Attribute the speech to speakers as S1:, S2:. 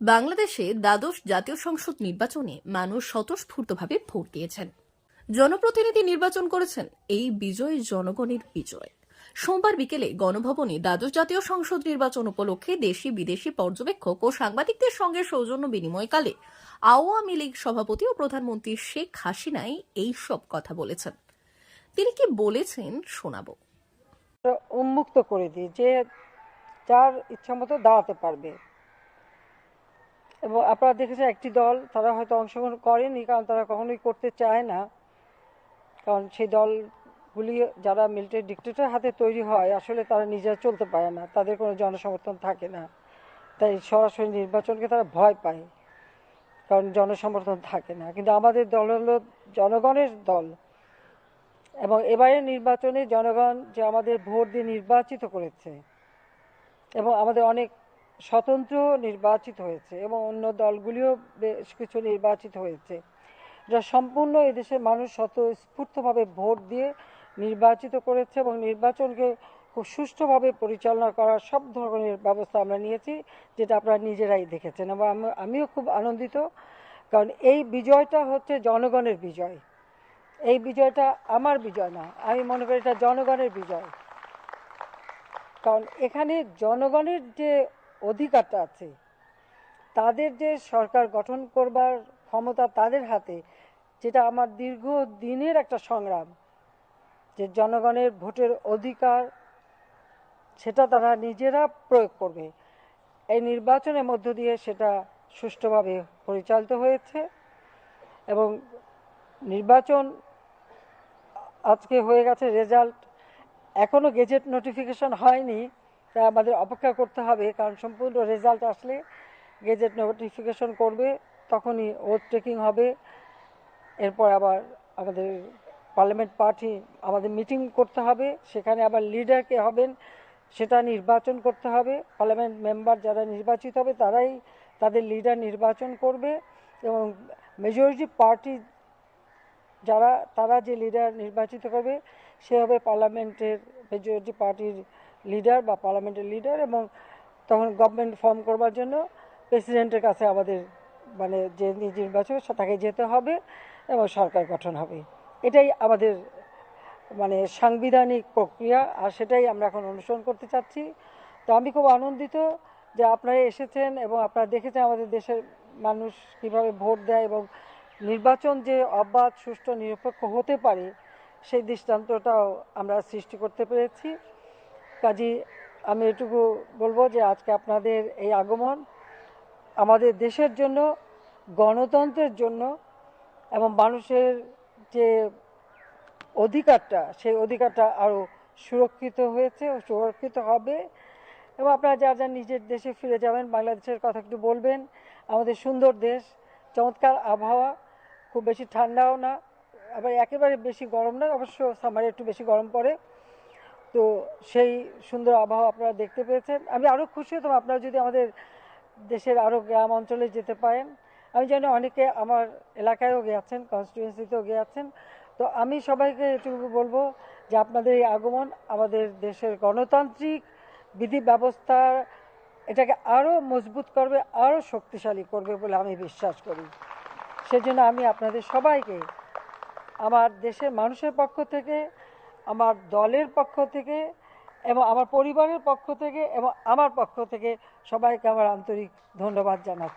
S1: বাংলাদেশে দ্বাদশ জাতীয় সংসদ নির্বাচনে মানুষ স্বতঃস্ফূর্তভাবে ভোট দিয়েছেন। জনপ্রতিনিধি নির্বাচন করেছেন এই বিজয় জনগণের বিজয়। সোমবার বিকেলে গণভবনে দ্বাদশ জাতীয় সংসদ নির্বাচন উপলক্ষে দেশি বিদেশি পর্যবেক্ষক ও সাংবাদিকদের সঙ্গে সৌজন্য বিনিময়কালে আওয়ামী লীগ সভাপতি ও প্রধানমন্ত্রী শেখ হাসিনাই এই সব কথা বলেছেন। তিনি কি বলেছেন শোনাবো।
S2: উন্মুক্ত করে দিই যে যার ইচ্ছা মতো দাঁড়াতে পারবে। এবং আপনারা দেখেছেন একটি দল, তারা হয়তো অংশগ্রহণ করেনি, কারণ তারা কখনোই করতে চায় না। কারণ সেই দলগুলি যারা মিলিটারি ডিক্টেটর হাতে তৈরি হয়, আসলে তারা নিজেরা চলতে পারে না। তাদের কোনো জনসমর্থন থাকে না। তাই সরাসরি নির্বাচনকে তারা ভয় পায়, কারণ জনসমর্থন থাকে না। কিন্তু আমাদের দল হলো জনগণের দল। এবং এবারের নির্বাচনে জনগণ যে আমাদের ভোট দিয়ে নির্বাচিত করেছে, এবং আমাদের অনেক স্বতন্ত্র নির্বাচিত হয়েছে এবং অন্য দলগুলিও বেশ কিছু নির্বাচিত হয়েছে, যা সম্পূর্ণ এদেশের মানুষ স্বতঃস্ফূর্তভাবে ভোট দিয়ে নির্বাচিত করেছে এবং নির্বাচনকে খুব সুষ্ঠুভাবে পরিচালনা করার সব ধরনের ব্যবস্থা আমরা নিয়েছি, যেটা আপনারা নিজেরাই দেখেছেন এবং আমি- আমিও খুব আনন্দিত, কারণ এই বিজয়টা হচ্ছে জনগণের বিজয়। এই বিজয়টা আমার বিজয় না, আমি মনে করি এটা জনগণের বিজয়। কারণ এখানে জনগণের যে অধিকারটা আছে। তাদের যে সরকার গঠন করবার ক্ষমতা তাদের হাতে, যেটা আমার দীর্ঘ দিনের একটা সংগ্রাম, যে জনগণের ভোটের অধিকার, সেটা তারা নিজেরা প্রয়োগ করবে। এই নির্বাচনের মধ্য দিয়ে সেটা সুষ্ঠুভাবে পরিচালিত হয়েছে এবং নির্বাচন আজকে হয়ে গেছে রেজাল্ট। এখনও গেজেট নোটিফিকেশন হয়নি। তাই আমাদের অপেক্ষা করতে হবে, কারণ সম্পূর্ণ রেজাল্ট আসলে গেজেট নোটিফিকেশন করবে, তখনই ওট টেকিং হবে। এরপর আবার আমাদের পার্লামেন্ট পার্টি আমাদের মিটিং করতে হবে, সেখানে আবার লিডার কে হবেন, সেটা নির্বাচন করতে হবে। পার্লামেন্ট মেম্বার যারা নির্বাচিত হবে, তারাই তাদের লিডার নির্বাচন করবে এবং মেজরিটি পার্টি যারা, তারা যে লিডার নির্বাচিত করবে, সে হবে পার্লামেন্টের মেজরিটি পার্টির লিডার বা পার্লামেন্টের লিডার এবং তখন গভর্নমেন্ট ফর্ম করবার জন্য প্রেসিডেন্টের কাছে আমাদের মানে যে নির্বাচন তাকে যেতে হবে এবং সরকার গঠন হবে। এটাই আমাদের মানে সাংবিধানিক প্রক্রিয়া আর সেটাই আমরা এখন অনুসরণ করতে চাচ্ছি। তো আমি খুব আনন্দিত যে আপনারা এসেছেন এবং আপনারা দেখেছেন আমাদের দেশের মানুষ কীভাবে ভোট দেয় এবং নির্বাচন যে অবাধ, সুষ্ঠু, নিরপেক্ষ হতে পারে সেই দৃষ্টান্তটাও আমরা সৃষ্টি করতে পেরেছি। কাজী, আমি এটুকু বলব যে আজকে আপনাদের এই আগমন আমাদের দেশের জন্য, গণতন্ত্রের জন্য এবং মানুষের যে অধিকারটা, সেই অধিকারটা আরও সুরক্ষিত হয়েছে ও সুরক্ষিত হবে। এবং আপনারা যার যার নিজের দেশে ফিরে যাবেন, বাংলাদেশের কথা একটু বলবেন, আমাদের সুন্দর দেশ, চমৎকার আবহাওয়া, খুব বেশি ঠান্ডাও না, আবার একেবারে বেশি গরম না, অবশ্য সামারে একটু বেশি গরম পড়ে। তো সেই সুন্দর আবহাওয়া আপনারা দেখতে পেয়েছেন। আমি আরও খুশি হতাম আপনারা যদি আমাদের দেশের আরও গ্রাম অঞ্চলে যেতে পারেন। আমি জানি অনেকে আমার এলাকায়ও গিয়েছেন কনস্টিটুয়েন্সিতেও গিয়েছেন তো আমি সবাইকে এটুকু বলব যে আপনাদের এই আগমন আমাদের দেশের গণতান্ত্রিক বিধি ব্যবস্থা এটাকে আরও মজবুত করবে আরও শক্তিশালী করবে বলে আমি বিশ্বাস করি। সেজন্য আমি আপনাদের সবাইকে, আমার দেশের মানুষের পক্ষ থেকে আমার দলের পক্ষ থেকে এবং আমার পরিবারের পক্ষ থেকে এবং আমার পক্ষ থেকে সবাইকে আমার আন্তরিক ধন্যবাদ জানাচ্ছি।